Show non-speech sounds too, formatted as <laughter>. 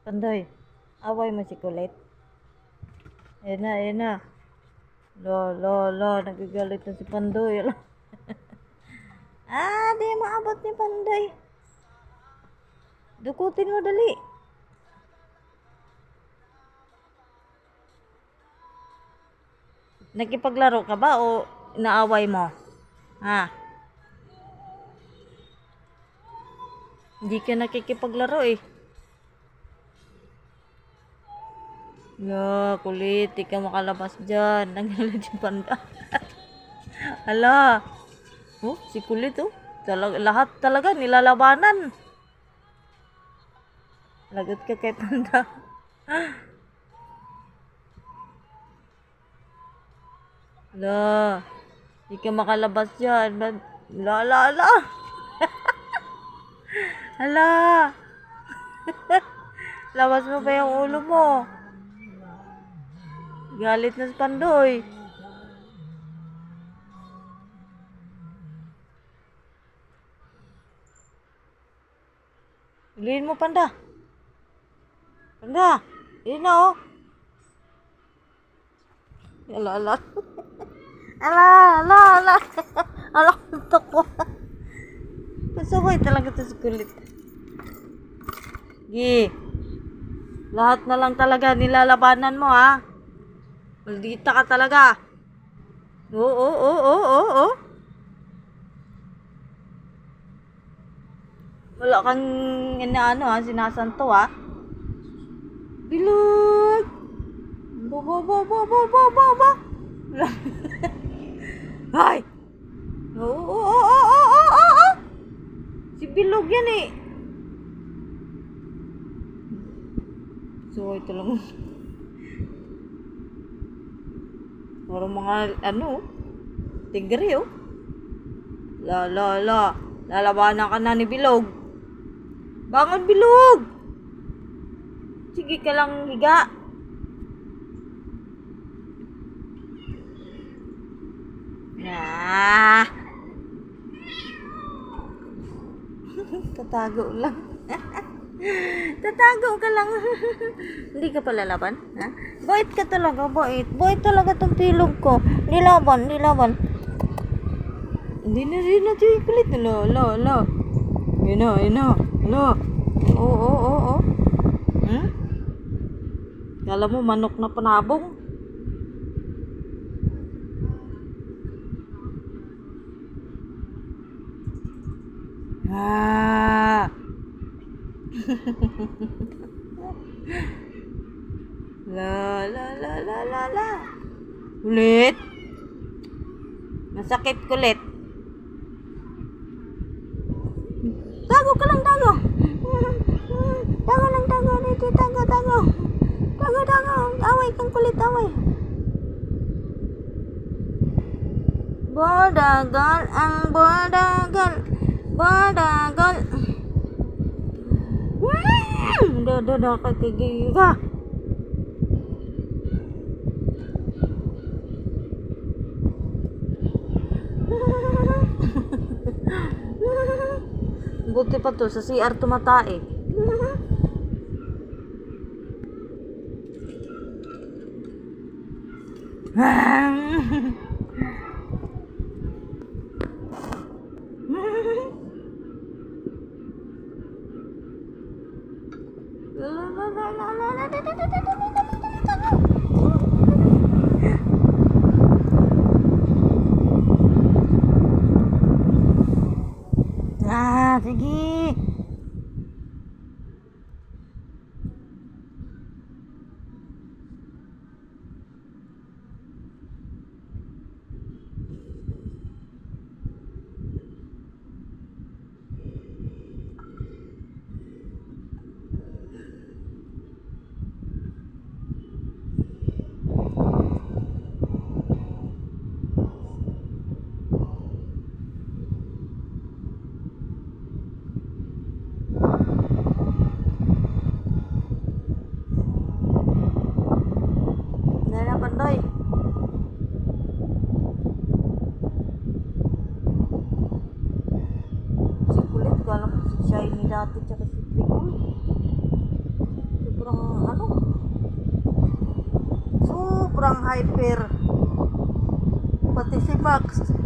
Pandoy, away mo si Kulit. Ayan na, ayan na. Lo, lo, lo, nagagalit na si Pandoy. <laughs> ah, di maabot ni Pandoy. Dukutin mo dali. Nakipaglaro ka ba o inaaway mo? Ha? Hindi ka nakikipaglaro eh. La, kulit. <laughs> Di ka makalabas dyan. Nangyalan si Panda. Hala. Oh, si kulit oh. Talag lahat talaga nilalabanan. Lagot ka kay Panda. La. Di ka makalabas dyan. Ba- La, la, la. <laughs> Hala. Labas <laughs> mo pa yung ulo mo. Galit na si Pandoy. Iliin mo, Panda. Panda. Iliin na, oh. Ala, ala. <laughs> ala, ala, ala. <laughs> ala, ito ko. Pasaway talaga ito si kulit. Gi. Lahat na lang talaga nilalabanan mo, ha? Maldita ka talaga. Oo, oo, oo, oo, oo. Wala kang inaano ha, sinasanto ha. Bilog! Bo, bo, bo, bo, bo, bo, bo, bo. <laughs> Ay! Oo, oo, oo, oo, oo, oo, oo. Si Bilog yan eh. So, ito lang. Parang mga, ano, tigre, oh. La, la, la. Lalabanan ka na ni Bilog. Bangon, Bilog! Sige ka lang higa. Ah! <laughs> Tatago lang. <laughs> Tatago ka lang. <laughs> Hindi ka pala laban? Ha? Boit ka talaga, boit. Boit talaga tong pilog ko. Nilaban, nilaban. Hindi na rin na yung kulit. Lo, lo, lo. Yun na, yun na. Lo. Oo, oo, oo, oo. Hmm? Kala mo manok na panabong? Ah! La la la la la la. Kulit. Masakit kulit. Tago ka lang, tago. Tago lang, tago. Dito, tago, tago. Tago, tago. Away kang kulit, away. Bodagal ang bodagal. ada data tinggi kah buti pa to sa CR tumatae eh. Ah, sige. Nana Pandoy. Si kulit, kala ko si Shiny dati tsaka si Tricol. Sobrang ano? Sobrang hyper. Pati si Max.